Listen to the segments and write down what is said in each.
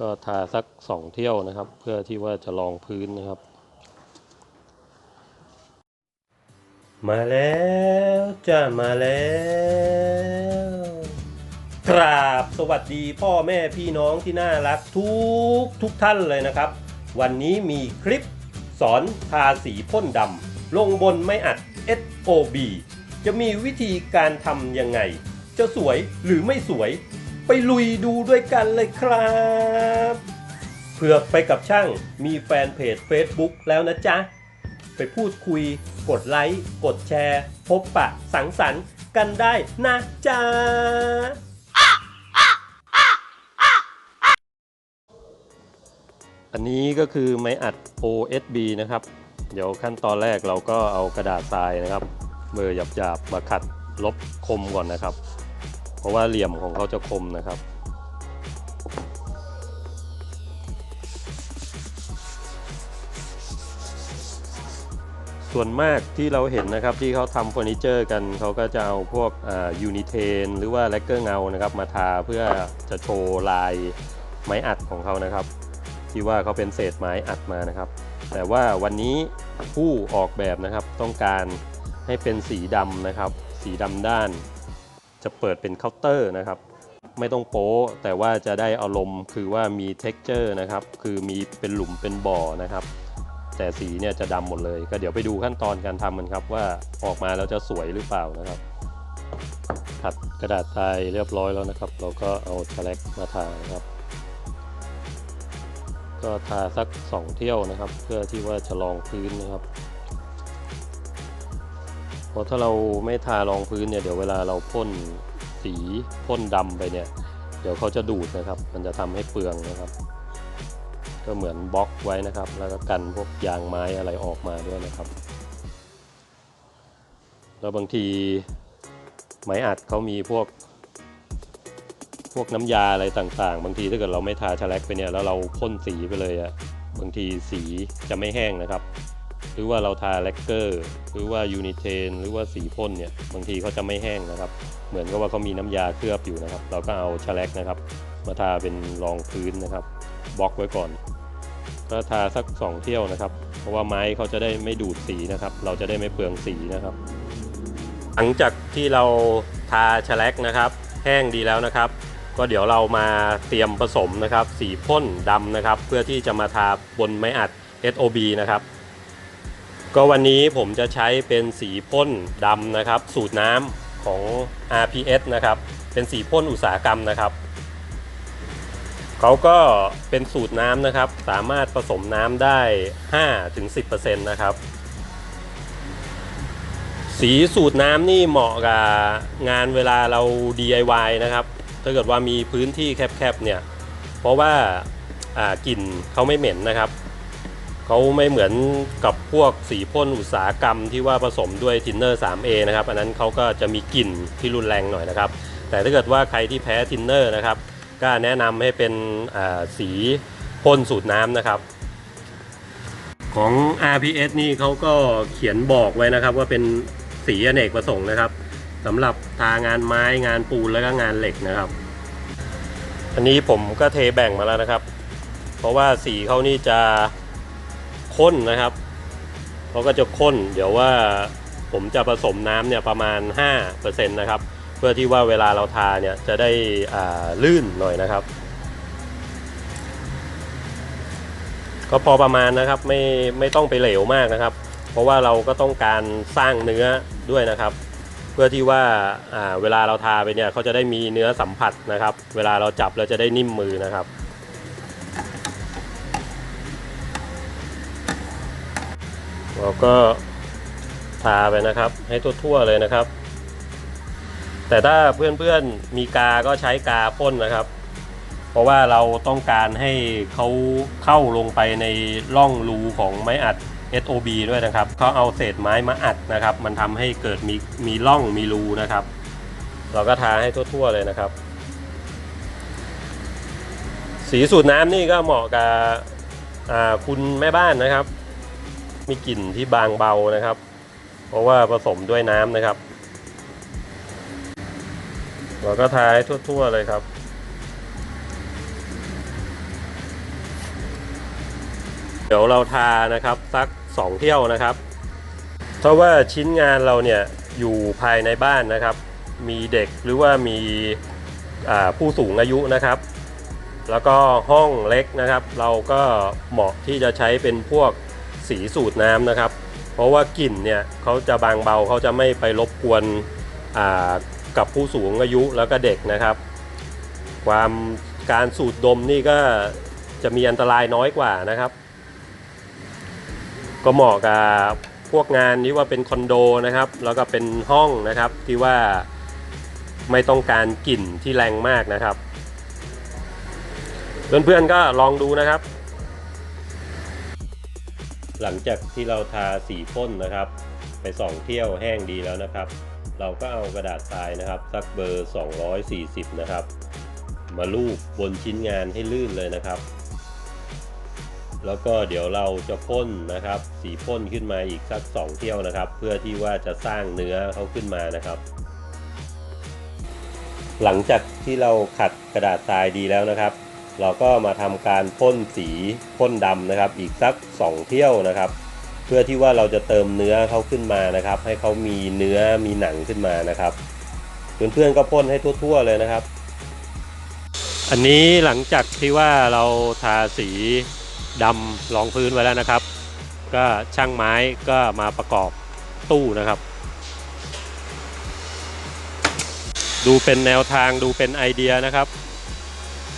ก็ทาสักสองเที่ยวนะครับ เพื่อที่ว่าจะลองพื้นนะครับ มาแล้วจ้ามาแล้ว กราบสวัสดีพ่อแม่พี่น้องที่น่ารักทุกทุกท่านเลยนะครับ วันนี้มีคลิปสอนทาสีพ่นดำลงบนไม้อัด SOB จะมีวิธีการทำยังไง จะสวยหรือไม่สวย ไปลุยดูด้วยกันเลยครับเผือกไปกับช่างมีแฟนเพจ Facebook แล้วนะจ๊ะ ไปพูดคุย กดไลค์ กดแชร์ พบปะสังสรรค์กันได้นะจ๊ะ อันนี้ก็คือไม้อัด OSB นะครับ เดี๋ยวขั้นตอนแรกเราก็เอากระดาษทรายนะครับ เบอร์หยาบๆมาขัดลบคมก่อนนะครับ ราะว่าเหลี่ยมของเขาจะคมนะครับส่วนมากที่เราเห็นนะครับที่เขาทำเฟอร์นิเจอร์กันเขาก็จะเอาพวกยูนิเทนหรือว่าแลกเกอร์เงานะครับมาทาเพื่อจะโชว์ลายไม้อัดของเขานะครับ ที่ว่าเขาเป็นเศษไม้อัดมานะครับ แต่ว่าวันนี้ผู้ออกแบบนะครับต้องการให้เป็นสีดำนะครับ สีดำด้าน จะเปิดเป็นเคาน์เตอร์นะครับไม่ต้องโป๊ะแต่ว่าจะได้อารมณ์คือว่ามี t e x t อร์นะครับ คือมีเป็นหลุมเป็นบ่อนะครับ แต่สีเนี่ยจะดำหมดเลย ก็เดี๋ยวไปดูขั้นตอนการทำกันครับ ว่าออกมาแล้วจะสวยหรือเปล่านะครับขัดกระดาษทรายเรียบร้อยแล้วนะครับ เราก็เอาแฉลกมาทานะครับ ก็ทาสักสองเที่ยวนะครับ เพื่อที่ว่าจะรองพื้นนะครับ เพราะถ้าเราไม่ทารองพื้นเนี่ยเดี๋ยวเวลาเราพ่นสีพ่นดำไปเนี่ย เดี๋ยวเขาจะดูดนะครับ มันจะทำให้เปลืองนะครับ ก็เหมือนบล็อกไว้นะครับ แล้วก็กันพวกยางไม้อะไรออกมาด้วยนะครับ แล้วบางทีไม้อัดเขามีพวก พวกน้ำยาอะไรต่างๆ บางทีถ้าเกิดเราไม่ทาชะแลกไปเนี่ยแล้วเราพ่นสีไปเลยอะบางทีสีจะไม่แห้งนะครับ รือว่าเราทาแลกเกอร์ หรือว่ายูนิเทนหรือว่าสีพ่นเนี่ยบางทีเขาจะไม่แห้งนะครับ เหมือนกับว่าเขามีน้ำยาเคลือบอยู่นะครับ เราก็เอาชแลกนะครับ มาทาเป็นรองพื้นนะครับบล็อกไว้ก่อนก็ทาสัก 2 เที่ยวนะครับ เพราะว่าไม้เขาจะได้ไม่ดูดสีนะครับ เราจะได้ไม่เปลืองสีนะครับ หลังจากที่เราทาชแลกนะครับ แห้งดีแล้วนะครับ ก็เดี๋ยวเรามาเตรียมผสมนะครับ สีพ่นดำนะครับ เพื่อที่จะมาทาบนไม้อัด SOB นะครับ ก็วันนี้ผมจะใช้เป็นสีพ่นดำนะครับ สูตรน้ำของ RPS นะครับ เป็นสีพ่นอุตสาหกรรมนะครับเขาก็เป็นสูตรน้ำนะครับ สามารถผสมน้ำได้ 5-10%นะครับ สีสูตรน้ำนี่เหมาะกับงานเวลาเรา DIY นะครับ ถ้าเกิดว่ามีพื้นที่แคบๆเนี่ย เพราะว่ากลิ่นเขาไม่เหม็นนะครับ เขาไม่เหมือนกับพวกสีพ่นอุตสาหกรรมที่ว่าผสมด้วยทินเนอร์ 3A นะครับ อันนั้นเขาก็จะมีกลิ่นที่รุนแรงหน่อยนะครับ แต่ถ้าเกิดว่าใครที่แพ้ทินเนอร์นะครับ ก็แนะนำให้เป็นสีพ่นสูตรน้ำนะครับ ของ RPS นี่เขาก็เขียนบอกไว้นะครับ ว่าเป็นสีอเนกประสงค์นะครับสำหรับทางานไม้งานปูนแล้วก็งานเหล็กนะครับ อันนี้ผมก็เทแบ่งมาแล้วนะครับ เพราะว่าสีเขานี่จะ ข้นนะครับเขาก็จะข้น เดี๋ยวว่าผมจะผสมน้ำเนี่ยประมาณ 5%นะครับ เพื่อที่ว่าเวลาเราทาเนี่ยจะได้ลื่นหน่อยนะครับ ก็พอประมาณนะครับไม่ไม่ต้องไปเหลวมากนะครับ เพราะว่าเราก็ต้องการสร้างเนื้อด้วยนะครับ เพื่อที่ว่าเวลาเราทาไปเนี่ยเขาจะได้มีเนื้อสัมผัสนะครับ เวลาเราจับแล้วจะได้นิ่มมือนะครับ เราก็ทาไปนะครับ ให้ทั่วๆเลยนะครับ แต่ถ้าเพื่อนๆมีกาก็ใช้กาพ่นนะครับ เพราะว่าเราต้องการให้เขาเข้าลงไปในร่องรูของไม้อัด SOB ด้วยนะครับเขาเอาเศษไม้มาอัดนะครับ มันทำให้เกิดมีมีร่องมีรูนะครับ เราก็ทาให้ทั่วๆเลยนะครับ สีสูตรน้ำนี่ก็เหมาะกับคุณแม่บ้านนะครับ มีกลิ่นที่บางเบานะครับ เพราะว่าผสมด้วยน้ำนะครับ เราก็ทาให้ทั่ว ๆ เลยครับเดี๋ยวเราทานะครับสัก 2 เที่ยวนะครับ เพราะว่าชิ้นงานเราเนี่ยอยู่ภายในบ้านนะครับ มีเด็กหรือว่ามีผู้สูงอายุนะครับ แล้วก็ห้องเล็กนะครับ เราก็เหมาะที่จะใช้เป็นพวก สีสูตรน้ำนะครับ เพราะว่ากลิ่นเนี่ยเขาจะบางเบาเขาจะไม่ไปรบกวนกับผู้สูงอายุแล้วก็เด็กนะครับ ความการสูดดมนี่ก็จะมีอันตรายน้อยกว่านะครับ ก็เหมาะกับพวกงานที่ว่าเป็นคอนโดนะครับ แล้วก็เป็นห้องนะครับที่ว่าไม่ต้องการกลิ่นที่แรงมากนะครับ เพื่อนๆก็ลองดูนะครับ หลังจากที่เราทาสีพ่นนะครับ ไปสองเที่ยวแห้งดีแล้วนะครับ เราก็เอากระดาษทรายนะครับสักเบอร์ 240 นะครับ มาลูบบนชิ้นงานให้ลื่นเลยนะครับ แล้วก็เดี๋ยวเราจะพ่นนะครับ สีพ่นขึ้นมาอีกสัก 2 เที่ยวนะครับ เพื่อที่ว่าจะสร้างเนื้อเขาขึ้นมานะครับหลังจากที่เราขัดกระดาษทรายดีแล้วนะครับ เราก็มาทำการพ่นสีพ่นดำนะครับ อีกสัก 2 เที่ยวนะครับ เพื่อที่ว่าเราจะเติมเนื้อเขาขึ้นมานะครับ ให้เขามีเนื้อมีหนังขึ้นมานะครับเพื่อนๆก็พ่นให้ทั่วๆเลยนะครับ อันนี้หลังจากที่ว่าเราทาสีดำรองพื้นไว้แล้วนะครับ ก็ช่างไม้ก็มาประกอบตู้นะครับ ดูเป็นแนวทางดูเป็นไอเดียนะครับ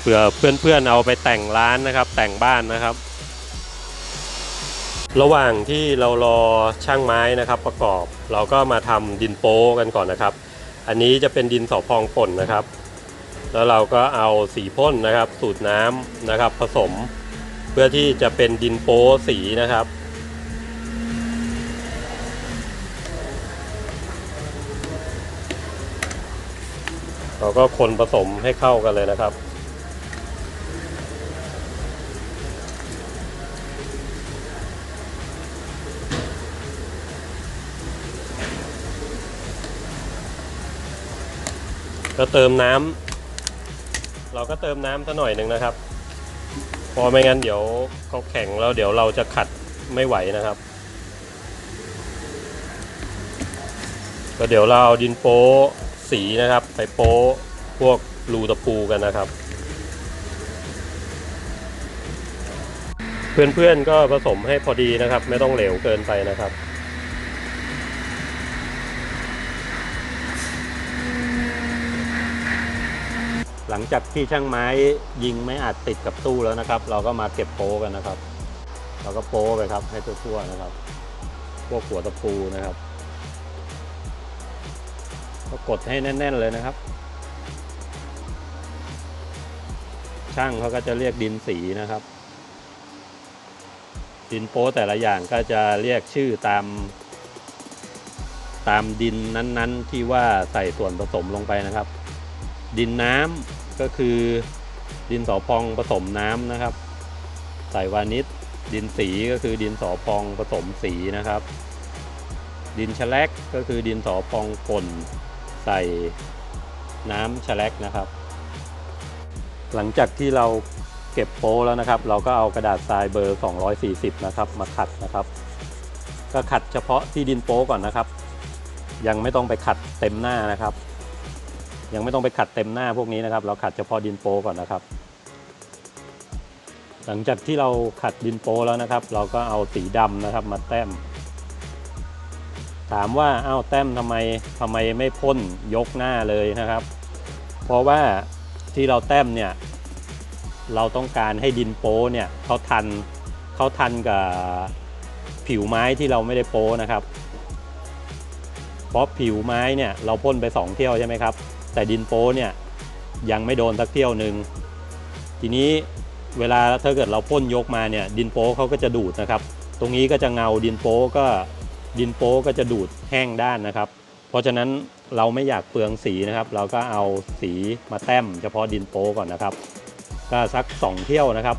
เผื่อเพื่อนๆเอาไปแต่งร้านนะครับ แต่งบ้านนะครับ ระหว่างที่เรารอช่างไม้นะครับประกอบ เราก็มาทำดินโป๊กันก่อนนะครับ อันนี้จะเป็นดินสอพองป่นนะครับ แล้วเราก็เอาสีพ่นนะครับ สูตรน้ำนะครับ ผสม เพื่อที่จะเป็นดินโป๊สีนะครับเราก็คนผสมให้เข้ากันเลยนะครับ ก็เติมน้ำเราก็เติมน้ำซะหน่อยหนึ่งนะครับ พอไม่งั้นเดี๋ยวเขาแข็งแล้วเดี๋ยวเราจะขัดไม่ไหวนะครับ ก็เดี๋ยวเราเอาดินโป๊สีนะครับ ไปโป๊พวกรูตะปูกันนะครับ เพื่อนๆก็ผสมให้พอดีนะครับ ไม่ต้องเหลวเกินไปนะครับ หลังจากที่ช่างไม้ยิงไม่อาจติดกับตู้แล้วนะครับ เราก็มาเก็บโป๊กันนะครับ เราก็โป๊ไปครับให้ทั่วๆนะครับ พวกหัวตะปูนะครับ ก็กดให้แน่น ๆเลยนะครับ ช่างเขาก็จะเรียกดินสีนะครับ ดินโป๊แต่ละอย่างก็จะเรียกชื่อตาม ตามดินนั้นๆ ที่ว่าใส่ส่วนผสมลงไปนะครับดินน้ำ ก็คือดินสอพองผสมน้ำนะครับ ใส่วานิชดินสีก็คือดินสอพองผสมสีนะครับ ดินแฉลกก็คือดินสอพองป่นใส่น้ำแฉลกนะครับ หลังจากที่เราเก็บโป้แล้วนะครับ เราก็เอากระดาษทรายเบอร์ 240 นะครับ มาขัดนะครับ ก็ขัดเฉพาะที่ดินโป้ก่อนนะครับ ยังไม่ต้องไปขัดเต็มหน้านะครับ ยังไม่ต้องไปขัดเต็มหน้าพวกนี้นะครับ เราขัดเฉพาะดินโปก่อนนะครับ หลังจากที่เราขัดดินโปแล้วนะครับ เราก็เอาสีดำนะครับมาแต้ม ถามว่าอ้าวแต้มทำไมทำไมไม่พ่นยกหน้าเลยนะครับ เพราะว่าที่เราแต้มเนี่ยเราต้องการให้ดินโป้เนี่ยเขาทันเขาทันกับผิวไม้ที่เราไม่ได้โป้นะครับ เพราะผิวไม้เนี่ยเราพ่นไป 2 เที่ยวใช่ไหมครับ แต่ดินโป้เนี่ยยังไม่โดนสักเที่ยวหนึ่งทีนี้เวลาถ้าเกิดเราพ่นยกมาเนี่ยดินโป้เขาก็จะดูดนะครับ ตรงนี้ก็จะเงาดินโป้ก็ดินโป้ก็จะดูดแห้งด้านนะครับ เพราะฉะนั้นเราไม่อยากเปลืองสีนะครับ เราก็เอาสีมาแต้มเฉพาะดินโป้ก่อนนะครับ ก็สัก 2 เที่ยวนะครับ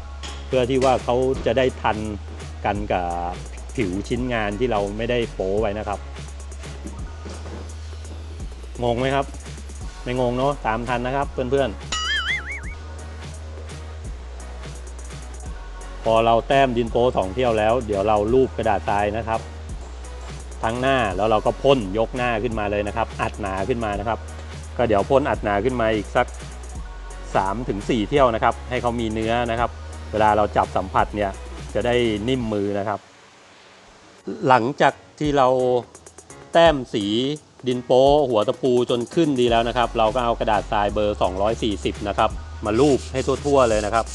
เพื่อที่ว่าเขาจะได้ทันกันกับผิวชิ้นงานที่เราไม่ได้โป้ไว้นะครับงงไหมครับ ไม่งงเนาะตามทันนะครับเพื่อนๆ พอเราแต้มดินโปสองเที่ยวแล้ว เดี๋ยวเราลูบกระดาษทรายนะครับ ทั้งหน้าแล้วเราก็พ่นยกหน้าขึ้นมาเลยนะครับ อัดหนาขึ้นมานะครับ ก็เดี๋ยวพ่นอัดหนาขึ้นมาอีกสัก3ถึง4เที่ยวนะครับ ให้เขามีเนื้อนะครับ เวลาเราจับสัมผัสเนี่ยจะได้นิ่มมือนะครับ หลังจากที่เราแต้มสี ดินโป๊หัวตะปูจนขึ้นดีแล้วนะครับ เราก็เอากระดาษทรายเบอร์ 240 นะครับ มาลูบให้ทั่วๆเลยนะครับ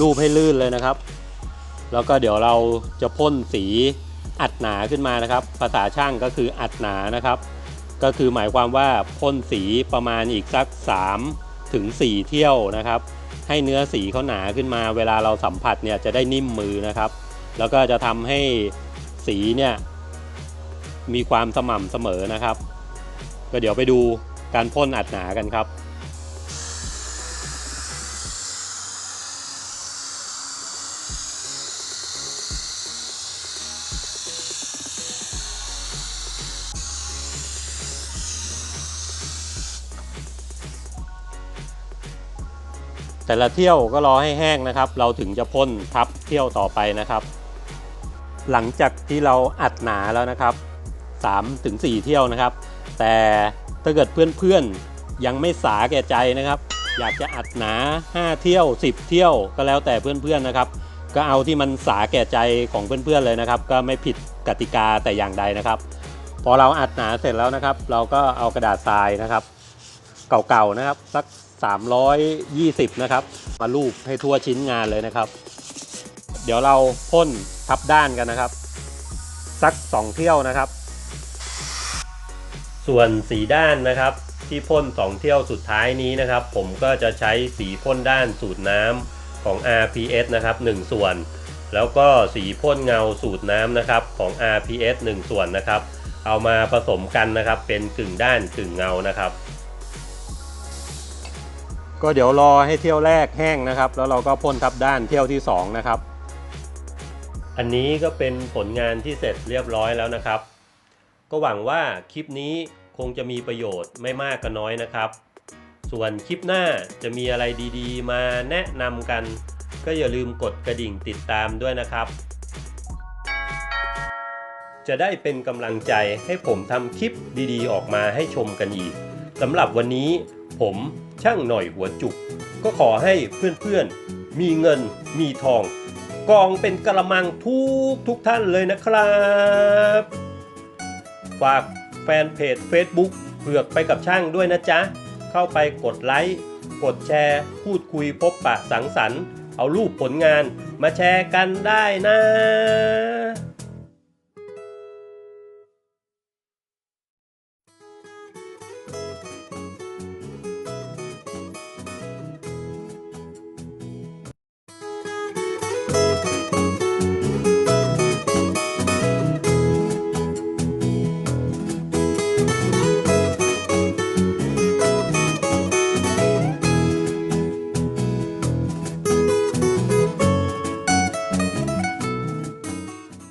ลูบให้ลื่นเลยนะครับ แล้วก็เดี๋ยวเราจะพ่นสีอัดหนาขึ้นมานะครับ ภาษาช่างก็คืออัดหนานะครับ ก็คือหมายความว่าพ่นสีประมาณอีกสัก 3 ถึง 4 เที่ยวนะครับ ให้เนื้อสีเขาหนาขึ้นมา เวลาเราสัมผัสเนี่ยจะได้นิ่มมือนะครับ แล้วก็จะทำให้สีเนี่ย มีความสม่ำเสมอนะครับ ก็เดี๋ยวไปดูการพ่นอัดหนากันครับแต่ละเที่ยวก็รอให้แห้งนะครับ เราถึงจะพ่นทับเที่ยวต่อไปนะครับ หลังจากที่เราอัดหนาแล้วนะครับ 3ถึง4เที่ยวนะครับ แต่ถ้าเกิดเพื่อนๆยังไม่สาแก่ใจนะครับ อยากจะอัดหนา 5 เที่ยว 10 เที่ยวก็แล้วแต่เพื่อนๆนะครับ ก็เอาที่มันสาแก่ใจของเพื่อนๆเลยนะครับ ก็ไม่ผิดกติกาแต่อย่างใดนะครับ พอเราอัดหนาเสร็จแล้วนะครับ เราก็เอากระดาษทรายนะครับ เก่าๆนะครับสัก 320 นะครับ มาลูบให้ทั่วชิ้นงานเลยนะครับ เดี๋ยวเราพ่นทับด้านกันนะครับ สัก 2 เที่ยวนะครับ ส่วนสีด้านนะครับ ที่พ่น2 เที่ยวสุดท้ายนี้นะครับ ผมก็จะใช้สีพ่นด้านสูตรน้ำของ RPS นะครับ 1 ส่วน แล้วก็สีพ่นเงาสูตรน้ำนะครับของ RPS 1 ส่วนนะครับ เอามาผสมกันนะครับ เป็นกึ่งด้านกึ่งเงานะครับก็เดี๋ยวรอให้เที่ยวแรกแห้งนะครับ แล้วเราก็พ่นทับด้านเที่ยวที่ 2 นะครับ อันนี้ก็เป็นผลงานที่เสร็จเรียบร้อยแล้วนะครับ ก็หวังว่าคลิปนี้ คงจะมีประโยชน์ไม่มากก็น้อยนะครับ ส่วนคลิปหน้าจะมีอะไรดีๆ มาแนะนำกัน ก็อย่าลืมกดกระดิ่งติดตามด้วยนะครับ จะได้เป็นกำลังใจให้ผมทำคลิปดีๆ ออกมาให้ชมกันอีกสำหรับวันนี้ผมช่างหน่อยหัวจุก ก็ขอให้เพื่อนๆ มีเงินมีทอง กองเป็นกระมังทุกทุกท่านเลยนะครับ ฝาก ฟนเพจ Facebook เผือกไปกับช่างด้วยนะจ๊ะ เข้าไปกดไลค์ กดแชร์ พูดคุยพบปะสังสรรค์ เอารูปผลงานมาแชร์กันได้นะ